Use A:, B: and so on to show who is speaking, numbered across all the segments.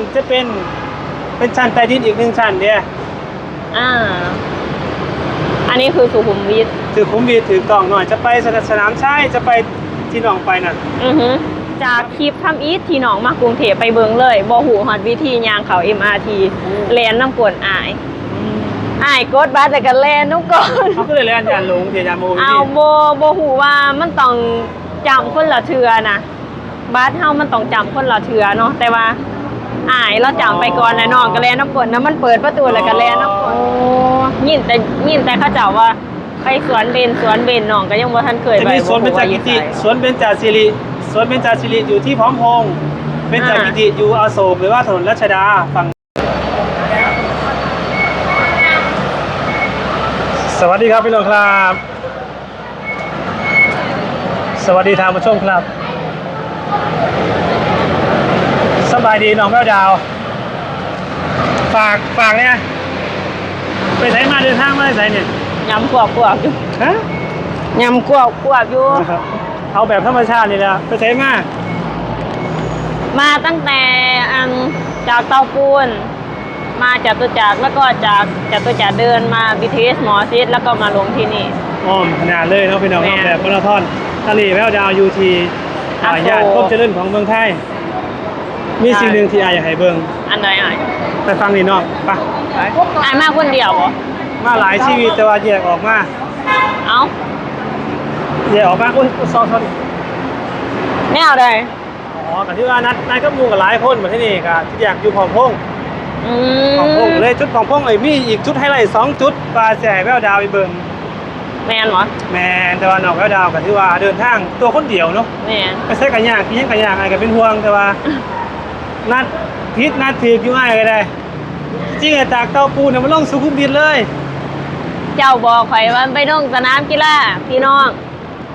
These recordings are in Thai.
A: องจะเป็นเป็นชั้นใต้ดินอีกหนึ่งชั้นเนี่ย
B: อ่า อันนี้คือสุขุมวิท
A: ถือคุ้มวีถือกล่องหน่อยจะไปสนามชัยจะไปที่หนองไปน่ะ
B: อือฮึจากคลิปทำอีทที่หนองมากรุงเทพไปเบิงเลยบ่หูฮอดวิธียางเขา MRT แลนน้ำกวนอายอายกดบัสแต่กันแลนน้ำก่อน
A: เขาก็เลยเรียนยานหลงเทียนยานโมวิ
B: เอา
A: ธี
B: โบโบหูว่ามันต้องจำคนละเทือนะบัสเฮามันต้องจำคนละเทือเนาะแต่ว่า อายเราจำไปก่อนนะน้องก็แลนน้ำกวนนะมันเปิดประตูแล้วก็แลนน้ำกวนโอ้ยินแต่ยินแต่เขาเจ้าว่าไปสวนเบนสวนเบนน้องก็ยังบ่ทันเคย
A: จะ
B: ไป
A: มีสวนเบญจกิติ
B: บ่รู้ว่าอยู่ไส
A: สวนเบญจศิริสวนเบญจศิริอยู่ที่พร้อมพงษ์เบญจกิติอยู่อโศกหรือว่าถนนรัชดาฝั่งสวัสดีครับพี่น้องครับ สวัสดีทางผู้ชมครับ สบายดีน้องแม่วดาว ฝากฝากเนี่ยไปไหนมาเดินทางมาไหนเนี่ย
B: ยำกวบกวบอยู่
A: ฮะ
B: ยำกวบกวบอยู่
A: นะครับเอาแบบธรรมชาตินี่แหละไปใช้มา
B: มาตั้งแต่อันจากเตาปูน มาจากตุจักรแล้วก็จากจากตุจักรเดินมา BTS หมอชิดแล้วก็มาลงที่นี่
A: อ้อมขนาดเลยเนาะพี่น้อง
B: แม่
A: เนาะแบบมาราธอนทะเลแววดาวยูที
B: อะ
A: ญาติ
B: โอ้
A: ครบเจริญของเมืองไทย มี
B: ใช่
A: สิ่งหนึ่งที่อายอยากให้เบิ่ง
B: อันใดอะ
A: ไปฟังนี่เนาะไป
B: อายมาคนเดียวเหรอ
A: มาหลายชีวิตแต่ว่าแยกออกมา
B: เอ้า
A: แยกออกมาโอ้ยซอสซอส
B: แนวใด
A: อ๋อกันที่ว่านัดนัดก็มูกับหลายคนมาที่นี่ก็ที่อยากอยู่ของพง
B: อื
A: ของพง
B: ม
A: เลยจุดของพงเลยมีอีกจุดไฮไลท์สองจุดปลาแจ่แววดาวไปเบิ่ง
B: แมนเหรอ
A: แมนแต่ว่าน้องแววดาวกันที่ว่าเดินทางตัวคนเดียวเนาะ
B: แมน
A: ไม่ใช่กันยากที่ยังกันยากไอ้ก็เป็นห่วงแต่ว่า นัดพิษนัดถือกอยู่ไอ้ก็ได้จริงๆอะจากเต้าปูเนี่ยมันลงสุขุมวิทเลย
B: เจ้าบอกข่อยว่าไปลงสนามกีฬาพี่น้อง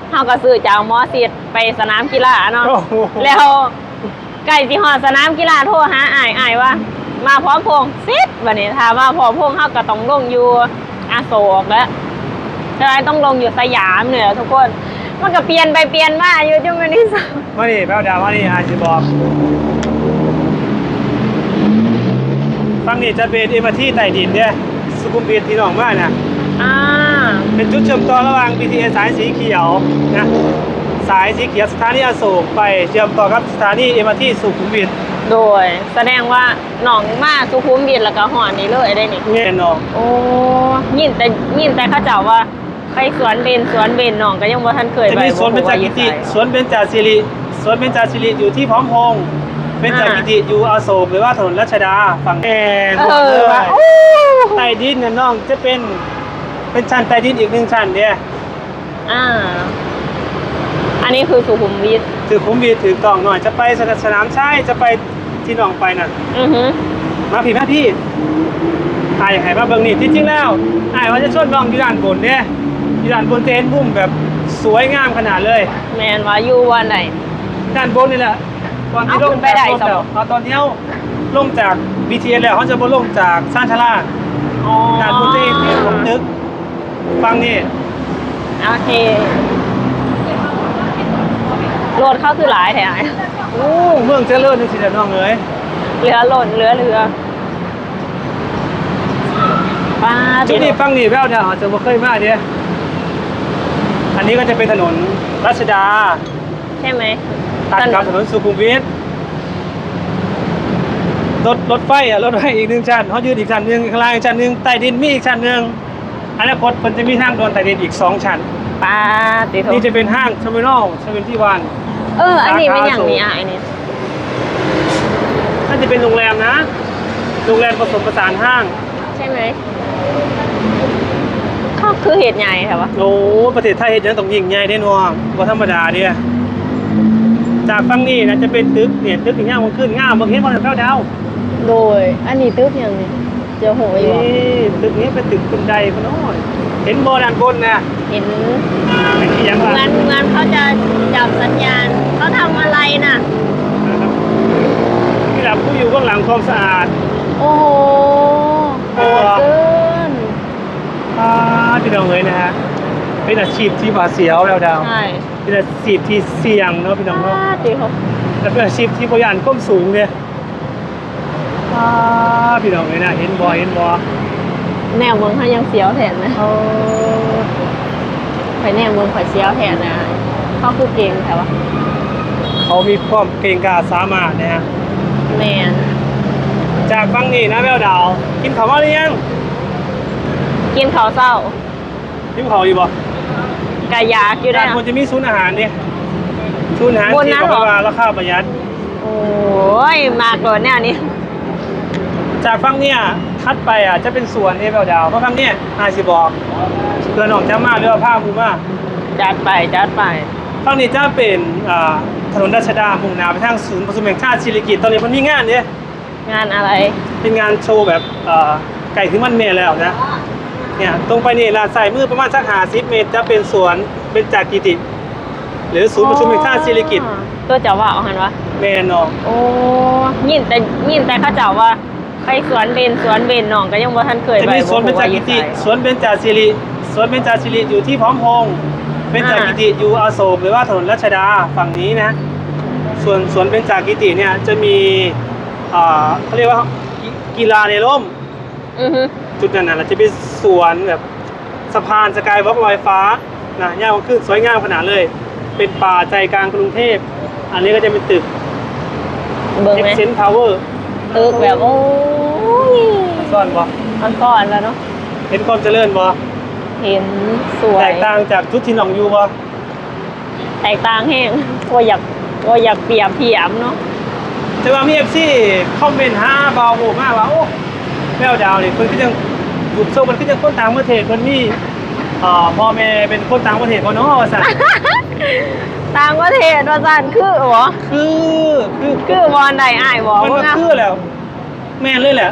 B: เฮาก็ซื้อจากหมอชิดไปสนามกีฬาเนาะ
A: โอ้โห
B: แล้วไก่สิหอดสนามกีฬาโทรหาอ้ายอ้ายว่า มาพร้อมพงษ์ซิดวันนี้ถามว่าพร้อมพงษ์เฮาก็ต้องลงอยู่อาโศกแล้วใช่ไหมต้องลงอยู่สยามเนี่ยทุกคนมันก็เปลี่ยนไปเปลี่ยนมาอยู่จังไม่ได้สัก
A: มานี่แป๊วดาวมานี่อาจะบอก ฟังนี่จะเป็นเอ็มที่ใต้ดินเนี่ยสุขุมวิทที่หนองมากนะ
B: อ่า
A: เป็นจุดเชื่อมต่อระหว่าง BTS สายสีเขียวนะสายสีเขียวสถานีอโศกไปเชื่อมต่อกับสถานีเอ็มที่สุขุมวิท
B: โดย แสดงว่าหนองมาสุขุมวิทแล้วก็หอดนี้เลยได้นี่
A: เงี้ยน้อง
B: โอ้ยินแต่ยินแต่เขาเจ้าว่าไปสวนเบนสวนเบนหนองก็ยังบ่ทันเคย
A: จะ
B: ไป
A: มีสวนเบญจกิติ
B: บ่รู้ว่าอยู่ไส
A: สวนเบญจศิริสวนเบญจศิริอยู่ที่พร้อมพงษ์ เบญจกิติอยู่อโศกหรือว่าถนนรัชดาฝั่งแอน
B: เออว่าโอ้
A: ใต้ดินเนี่ยน้องจะเป็นเป็นชั้นใต้ดินอีกหนึ่งชั้นเนี่ย
B: อ่า อันนี้คือสุขุมวิท
A: ถือคุ้มวีถือกล่องหน่อยจะไปสนามชัยจะไปที่หนองไปน่ะ
B: อือฮึ
A: มาพี่มาพี่อายให้มาเบิ่งนี่ที่จริงแล้วอายว่าจะชวนน้องอยู่ด้านบนเนี่ยอยู่ด้านบนเต็นท์บุ้มแบบสวยงามขนาดเลย
B: แมนว่าอยู่วันไหน
A: ด้านบนนี่แหละ ก่อนที่
B: เอา
A: ล
B: ขึ้
A: ง
B: นไปได้
A: จากรถ
B: สม
A: แล้วเอาตอนนี้เอาลงจาก BTS แล้วเขาจะบ่ลงจากซานชาลา
B: อ๋อ
A: ด้านบนเต็นท์ที่ผมนึก ฟังนี่
B: โอเครถเข้าคือหลายแถว
A: โอ้เมืองเจริญนี่สิเด้อน้องเอ้ย
B: เรือหล่นเรือเรือป้า
A: จุดนี้ฟังนี่แววดาวอาจจะบ่เคยมาเด้อันนี้ก็จะเป็นถนนรัชดา
B: ใช่ไหม
A: ตัดกับถนนสุขุมวิทรถรถไฟอะรถไฟอีกหนึ่งชั้นเขายืนอีกชั้นหนึ่งข้างล่างอีกชั้นหนึ่งใต้ดินมีอีกชั้นหนึ่งอนาคตมันจะมีทางด่วนใต้ดินอีกสองชั้น
B: ป้าติโท
A: นี่จะเป็นห้างเทอร์มินอลเซเวนตี้วัน
B: เออ อันนี้เป็นอย่าง
A: สาขา
B: นี้อะอันนี้
A: น่าจะเป็นโรงแรมนะ โรงแรมผสมผสานห้าง
B: ใช่ไหมก็คือเหตุใหญ่ค่ะวะ
A: โอ้ประเทศไทยเห็นยังต้องยิ่งใหญ่แน่นอนว่าธรรมดาเดีย จากฝั่งนี้นะจะเป็นตึกเนี่ยตึกอย่างเงี้ยมันขึ้นง่ามบางเห็นบอลแก้วดาว
B: โดย อันนี้ตึกอย่างนี้เจอหงอยู่
A: นี่ตึกนี้เป็นตึกคุณใดพะโน้อยเห็นโบด้านบนนะ
B: เห็น
A: เป็นที่ยัง
B: เห
A: ว่า
B: มือนเหมือนเขาจะจับสัญญาณเขาทำอะไรน่ะ
A: ที่หลับผู้อยู่เบื้องหลังความสะอาด
B: โอ้โหโหดเกิน
A: อ่าที่เราเลยนะฮะเป็นอาชีพที่หวาดเสียวแล้วดาว
B: ใช่
A: เป็นอาชีพที่เสี่ยงเนาะพี่น้องเนาะ
B: ป้าติโท
A: แต่เป็นอาชีพที่บริหารก้มสูงเนี่ยอ่าพี่น้องเลยนะเห็นบอเห็นบอ
B: แนวเมืองเขายังเสียวแทนนะไปแนวเมืองข่อยเสียวแทนนะเขาคือเก่งแต่ว่า
A: เขามีความเก่งกาจสามารถนะฮะ
B: แมน
A: จากฟังนี่นะแววดาว กินข้าวมาหรือยัง
B: กินข้าวเศร้า
A: กินข้าวอยู่บ่
B: กะยากอยู่ได้
A: ด้าน
B: นะ
A: คนจะมีศูนย์อาหารเนี่ยศูนย์อาหาร
B: บน
A: ที่
B: นั้น
A: บอก
B: เหรอ
A: ว่าราคาประหยัด
B: โอ้ยมากเลยแนวนี้
A: จากฟังเนี่ยทัดไปอะจะเป็นสวนเอแววดาวเพราะฟังเนี่ยอาสิบอกเพื่อนออกจะมาหรือว่าภาพมูมา
B: จัดไปจัดไป
A: ฟังนี้จะเป็นอ่าถนนราชดามุ่งหน้าไปทางศูนย์ประชุมแห่งชาติศิริกิติ์ตอนนี้มันมีงานเนี่ย
B: งานอะไร
A: เป็นงานโชว์แบบเอ่อไก่ถึงมันเมย์แล้วนะ เนี่ยตรงไปนี่ลานใส่มือประมาณสักหาสิบเมตร จะเป็นสวนเป็นจากกิติ หรือศูนย์ประชุมแห่งชาติศิริกิติ์
B: อ๋อตัวเจ้าว่าเอาหันวะ
A: แม่นอง
B: โอ้ยินแต่ยินแต่เขาเจ้าว่าไปสวนเบนสวนเบนน้องก็ยังบ่ทันเคย
A: จะ
B: ไป
A: มีสวนเป็นจากกิติ
B: บ่รู้ว่าอยู่ไส
A: สวนเป็นจากศิริสวนเป็นจากศิริอยู่ที่พร้อมพงษ์เป็นจากกิติอยู่อโศกหรือว่าถนนรัชดาฝั่งนี้นะ ส่วนสวนเป็นจากกิติเนี่ยจะมีอ่าเขาเรียกว่ากีกีฬาในร่ม
B: อือฮึ
A: จุดนั้นนะจะเป็นสวนแบบสะพานสกายวอล์กลอยฟ้านะยาวขึ้นสวยงามขนาดเลย เป็นป่าใจกลางกรุงเทพ อันนี้ก็จะเป็นตึก
B: เบิ่ง
A: เอ็ก
B: ไหม
A: เซนทาวเวอร์
B: ตึกแบบโอ้ย
A: ซ่อนบ่
B: มันก่อนแล้วเนาะ
A: เห็นความเจริญบ่
B: เห็นสวย
A: แตกต่างจากจุดที่หนองอยู่บ่
B: แตกต่างแห้งก็อยากก็อยากเปรียบเทียบเนาะ
A: แต่ว่ามีเอฟซีคอมเมนต์ห้าเบาโหมากว่าโอ้ แมวดาวนี่เพิ่นก็ยังถูกโซ่มันก็ยังคนต่างประเทศเพิ่นมีอ่าพ่อแม่เป็นคนต่างประเทศบ่เนาะว่าซั่น
B: ต่างประเทศว่าซั่นคือบ่
A: คือคือ
B: คือบอลใดอ้ายบ่
A: มันก็
B: ว่า
A: คือแล้ว แม่นเลยแหละ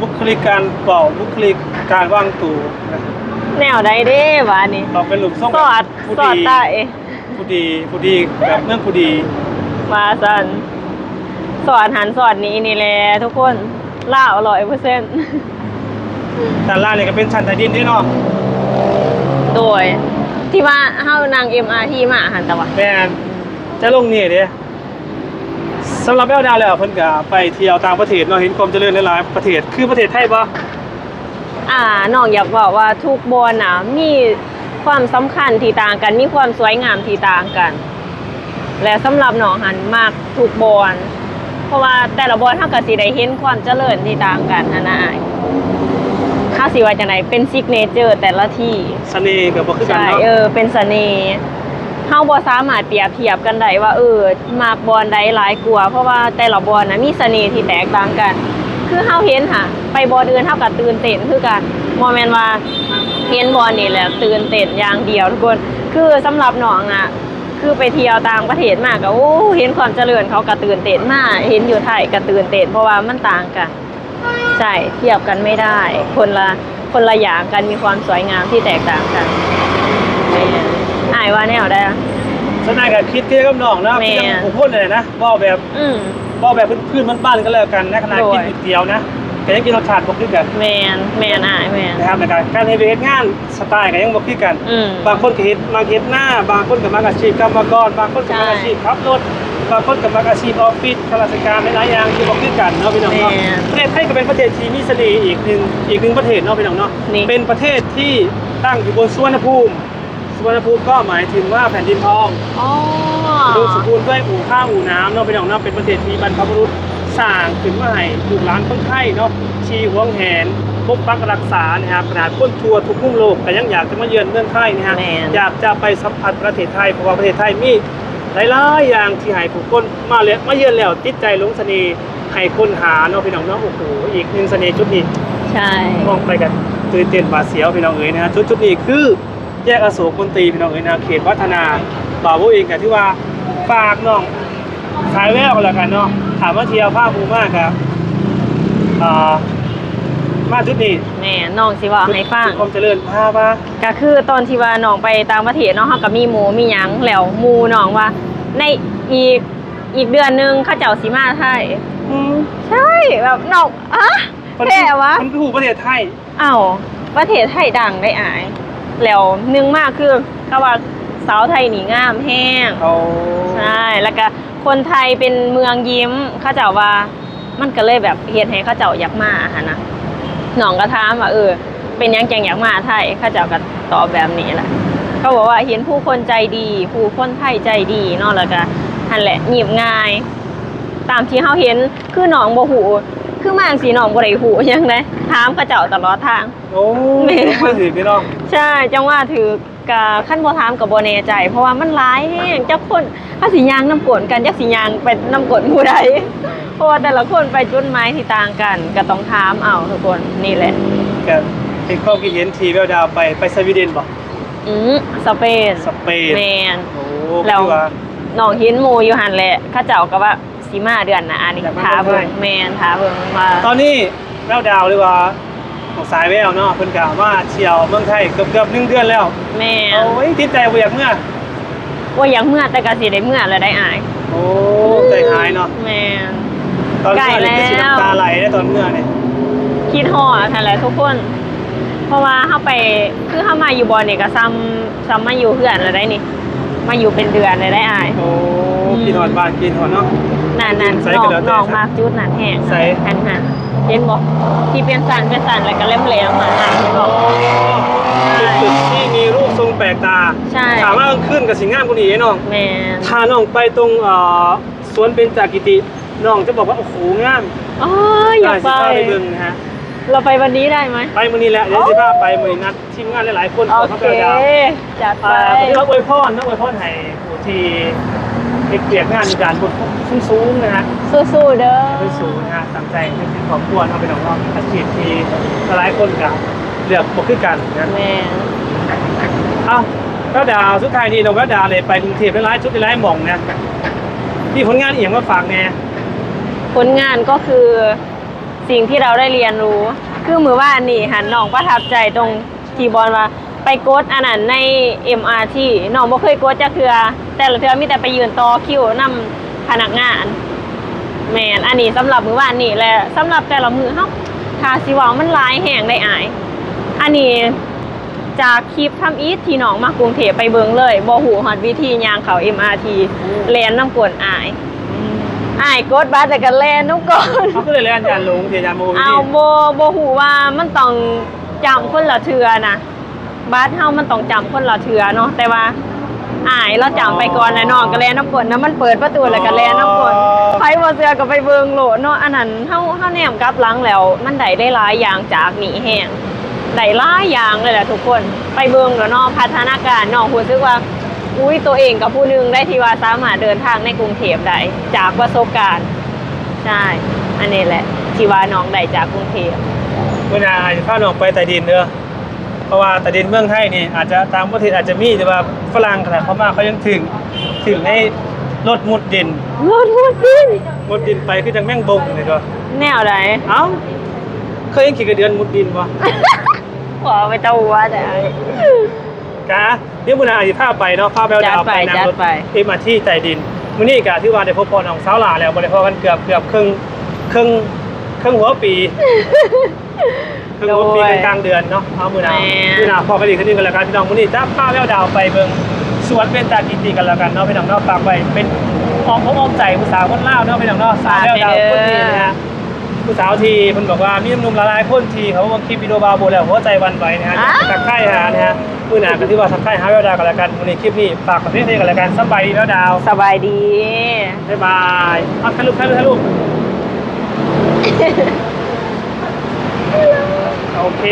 A: บุคลิกการเป่าบุคลิกการวางตัวนะ
B: แนวใดเด้ว่านี่
A: เราเป็นลูกส่ง
B: สอด
A: ผู้
B: สอด
A: ดี
B: ใต้
A: ผู้ดีผู้ดีแบบเมืองผู้ดี
B: มาซั่นสอนหันสอนนี้นี่แหละทุกคน ล่าว100%
A: แต่ล่างนี่ก็เป็นชั้นใต้ดินที่เนาะ
B: โดย ที่ว่าเฮานาง MRT มาหันตะว่า
A: แม่นจะลงนี่เด้สำหรับแอลดาวแล้วเพิ่นก็ไปเที่ยวต่างประเทศเนาะเห็นความเจริญหลายๆประเทศคือประเทศไทยบ่
B: อ่าน้องอยากบอกว่าทุกบอลน่ะมีความสำคัญที่ต่างกัน มีความสวยงามที่ต่างกัน และสำหรับน้องหันมากทุกบอล เพราะว่าแต่ละบอลเท่ากับสีได้เห็นความเจริญที่ต่างกันนะนะอ้ายข้าสิว่าจังไหนเป็นซิกเนเจอร์แต่ละที่
A: เสน่ห์ก็บ่คือกัน
B: ใช่
A: เนาะ
B: เออเป็นเสน่ห์เฮาบ่สามารถเปรียบเทียบกันได้ว่าเออมากบอลใดหลายกว่าเพราะว่าแต่ละบอลนะมีเสน่ห์ที่แตกต่างกัน คือเฮาเห็นค่ะ ไปบอลอื่นเฮาก็ตื่นเต้นคือกันบ่แม่นว่าเห็นบอลนี่แหละตื่นเต้นอย่างเดียวทุกคน คือสำหรับน้องน่ะ คือไปเที่ยวต่างประเทศมากก็โอ้เห็นความเจริญเขาก็ตื่นเต้นมากเห็นอยู่ไทยก็ตื่นเต้นเพราะว่ามันต่างกันใช่เทียบกันไม่ได้ คนละคนละอย่างกันมีความสวยงามที่แตกต่างกันแม่นอายว่าแนวได้อะ
A: สนายก็คิดเกี่ยวกับน้องเนาะ
B: แม่
A: คือจังผู้คนเลยนะเว้าแบบ
B: อืม
A: เว้าแบบพื้นๆบ้านๆกันแล้วกันนะขนาด
B: โด
A: กิ
B: ย
A: นก๋วยเตี๋ยวนะ ก็ยังกินรสชาติบ่คือกัน
B: แมนแมนอายแมน
A: นะครับในการการเฮ็ดเฮ็ดงานสไตล์ก็ยังบ่คือกัน
B: อืม
A: บางคนก็เฮ็ดมาเฮ็ดหน้า บางคนก็มาอาชีพกรรมกรบางคนก็มาอาชีพขับรถบางคนก็มาอาชีพออฟฟิศข้าราชการหลายๆอย่างที่บ่คือกันเนาะพี่น้องเนาะ
B: แม่น
A: ประเทศไทยก็เป็นประเทศที่มีเสน่ห์อีกหนึ่งอีกหนึ่งประเทศเนาะพี่น้องเนาะ
B: นี่
A: เป็นประเทศที่ตั้งอยู่บนสุวรรณภูมิสุวรรณภูมิก็หมายถึงว่าแผ่นดินทอง
B: อ๋อ
A: อุดมสมบูรณ์ด้วยอู่ข้าวอู่น้ำเนาะพี่น้องเนาะเป็นประเทศที่บรรพบุรุษ สร้างขึ้นมาให้ลูกหลานคนไทยเนาะชีหวงแหนปกปักรักษานะครับขนาดคนทัวร์ทุกมุมโลกแต่ยังอยากจะมาเยือนเมืองไทยนะฮะ
B: แม่น
A: อยากจะไปสัมผัสประเทศไทยเพราะว่าประเทศไทยมีหลายๆอย่างที่ให้ผู้คนมาเลยมาเยือนแล้วติดใจหลงเสน่ห์ให้คนหาเนาะพี่น้องเนาะโอ้โหอีกหนึ่งเสน่ห์จุดนี้
B: ใช่
A: มองไปกันตื่นเต้นบาดเสียวพี่น้องเอ๋ยนะฮะจุดจุดนี้คือแยกอโศกมนตรีพี่น้องเอ๋ยนะเขตวัฒนาบ่าวโบเองกับที่ว่าฝากน้อง สายแววกันแล้วกันเนาะถามว่าเที่ยวภาพภูมิมากครับอ่ามาจุดนี้
B: แม่น้องสิว่าให้ฟัง
A: จุดความเจริญภาพว่า
B: ก็คือตอนที่ว่าน้องไปต่างประเทศเนาะเฮาก็มีหมูมีหยังแล้วหมูน้องว่า ในอีกอีกเดือนหนึงเขาเจ้าสิมาไทย
A: อืม
B: ใช่แบบน้องอะแท้วะ
A: มันคือหูประเทศไทย
B: อ้าวประเทศไทยดังได้อาย แล้วหนึ่งมากคือเขาว่าสาวไทยหนีงามแห้ง
A: เขา
B: ใช่แล้วก็ คนไทยเป็นเมืองยิ้มเขาเจ้าว่า มันก็เลยแบบเฮ็ดให้เขาเจ้าอยากมาหะนะน้องก็ถามว่าเออ เป็นหยังจังอยากมาไทยเขาเจ้าก็ตอบแบบนี้แหละเขาบอกว่าเห็นผู้คนใจดี ผู้คนไทยใจดีเนาะแล้วก็นั่นแหละหยิบง่าย ตามที่เฮาเห็นคือน้องบ่หูคือมาจังสีน้องบ่ได้หูหยังไดถามเขาเจ้าตลอดทาง
A: โอ้
B: แม่
A: มาถือพี่น้อง
B: ใช่จังว่าถือ กับขั้นบ่ถามกับบ่แน่ใจ เพราะว่ามันหลายแฮงจักคนถ้าสิยางน้ำกลนกันจักสิยางไปน้ำกลนผู้ใดเพราะว่าแต่ละคนไปจุดหมายที่ต่างกันก็ต้องถามเอาทุกคนนี่แหละ
A: กับเป็นความคิดเห็นทีแววดาวไปไปสวีเดนบ่
B: อืมสเปน
A: สเปน
B: แมน
A: โอ้
B: แล้ว
A: คือว่า
B: น้องหินหมู่อยู่หั่นแหละเขาเจ้าก็ว่าสิมาเดือนหน้าอันนี้
A: อยากมา
B: ถาเบิ่ง
A: เมืองไทย
B: แมนถาเบิ่งว่า
A: ตอนนี้แววดาวหรือว่า ของสายแววเนาะเพิ่นกล่าวว่าเที่ยวเมืองไทยเกือบเกือบหนึ่งเดือนแล้ว
B: แม่น
A: โอ้ยติดใจบ่อยากเมื่อ
B: ว่าอยากเมื่อแต่ก็สิได้เมื่อแล้วได้อาย
A: โอ้ใจหายเนาะ
B: แม่น
A: ตอนเมื่อนี่
B: ใกล้
A: คือสิ
B: แล้ว
A: น้ำตาไหลได้ตอนเมื่อเนี่ย
B: คิดฮอดนั่นแหละทุกคน เพราะว่าเข้าไปคือเข้ามาอยู่บอลเนี่ยก็ซ้ำซ้ำมาอยู่เพื่อนแล้วได้นี่ มาอยู่เป็นเดือนเลยได้อาย
A: โอ้
B: อืม
A: กินหอดบ้านกินหอดเนาะ
B: นั่นนั่น
A: ใส่
B: นอก
A: กระดาษ
B: นอก
A: ใส่
B: มากจุดนั่นแห้ง
A: ใส่
B: หันหันเห็นบอกที่เป็นสันเป็นสันแล้วก็เล่มเหลวมาอ่านเห็นบอก
A: เป็นตึกที่มีรูปทรงแปลกตา
B: ใช่
A: ถามว่าขึ้นกับสิงงามกว่านี้น้อง
B: แมน
A: ถ้าน้องไปตรงเอ่อสวนเบญจกิติน้องจะบอกว่าโอ้โหงาม
B: อ๋ออยากไป
A: ด้สิพไปเบิ่งนะฮะ
B: เราไปวันนี้ได้ไหม
A: ไปมื้อนี้แหละเดี๋ยวสิพาไปมื้อนี้นัดทีมงานหลายๆคน
B: โอ
A: ข
B: เค
A: ไปดาว
B: จัดไป
A: อ่าวันนี้เราอวยพรนะอวยพรให้ผู้ที่ เอกเกียรติงานมีการบุญสูงๆนะฮะ
B: สู้ๆเด้อ
A: ขึ้นสูงนะฮะตั้งใจในสิ่งของควรเอาไปน้องๆอาชีพที่หลายคนกับเลือกบ่คือกันนะ
B: แมน
A: เอ้าแล้วดาวสุดท้ายนี้น้องก็ดาวเลยไปกรุงเทพหลายๆชุดหลายๆหม่องนะมีผลงานเอียงมาฝากแน่
B: ผลงานก็คือสิ่งที่เราได้เรียนรู้ คือมือว่านี่หันน้องประทับใจตรงทีบอลว่า ไปกดอันนั้นใน MRT น้องบ่เคยกดจะเคือ แต่ละเทือมีแต่ไปยืนต่อคิวนำพนักงานแมนอันนี้สำหรับมือว่านนี่แหละสำหรับแต่ละมือเฮาทาสิเว่ามันหลายแห่งได้อาย อันนี้จากคลิปทำอีทที่น้องมากรุงเทพไปเบิงเลยบ่หูฮอดวิธีย่างเขา MRT แลนน้ำกวนอายอายกดบัตรแต่กันแลนนุกก่อน
A: เขาก็เลยเรียนยานลงเทียนยานโมวิ
B: เอา
A: ธี
B: โบโบหูว่ามันต้องจำคนละเทือนะ บัตรเฮามันต้องจำคนละเทือเนาะแต่ว่าอายเราจำไปก่อนนะน้องก็แลนน้ำกลนนะมันเปิดประตูแล้วก็แลนน้ำกลนไผบ่เสือก็ไปเบิงโหลดเนาะอันนั้นเฮาเฮาแนมกลับหลังแล้ว มันได้ได้หลายอย่างจากหนีแห้งได้หลายอย่างเลยแหละทุกคนไปเบิงแล้วเนาะพัฒนาการน้องรู้สึกว่า อุ้ยตัวเองกับผู้หนึงได้ที่ว่าสามารถเดินทางในกรุงเทพได้จากประสบการณ์ใช่อันนี้แหละที่ว่าน้องได้จากกรุงเทพ
A: เวลาอาจจะพาน้องไปใต้ดินเด้อ เพราะว่าใต้ดินเมืองไทยนี่อาจจะต่างประเทศอาจจะมีแต่ว่าฝรั่งขนาดเขามาเขายังถึงถึงในรถมุดดิน
B: รถมุดดิน
A: มุดดินไปคือจังแม่งบงเลยก็
B: แนวไหน
A: เอ้าเคยเห็นขี่กระเดือนมุดดินบ่
B: ขอไปเจ้าวัวแต่
A: กะเดี๋ยวมื้อหน้าอาจจะพาไปเนาะพาแววดาว
B: จัดไป
A: ไปนั่งรถ
B: จัดไป
A: เอ็มอาร์ที่ใต้ดินมื้อนี้กะที่ว่าได้พบพ่อน้องสาวหลาแล้วบ่ได้พบกันเกือบเกือบครึ่งครึ่งครึ่งหัวปี ครึ่งหัวปีกลางๆเดือนเนาะเอามื้อหน้า
B: แหม
A: มื้อหน้าพอกันอีกทีนึงกันแล้วกันพี่น้องมื้อนี้จะพาแววดาวไปเบิ่งสวนเป็นตากิติกันแล้วกันเนาะพี่น้องเนาะฝากไว้เป็นออมอกออมใจผู้สาวคนลาวเนาะพี่น้องเนาะสาวแววดาวคนนี้นะฮะผู้สาวที่เพิ่นบอกว่ามีหนุ่มๆหลายๆคนที่เขาบอกคลิปวิดีโอบาโบแล้วหัวใจหวันไหวนะฮะ
B: อ้าว
A: ทักทายหานะฮะมื้อหน้าก็ที่ว่าทักทายหาแววดาวกันแล้วกันวันนี้คลิปนี้ฝากกับพี่เทกันแล้วกันสบายดีแววดาว
B: สบายดี
A: บ๊ายบายเอาถ่ายรูปถ่ายรูปถ่ายรูป โอเค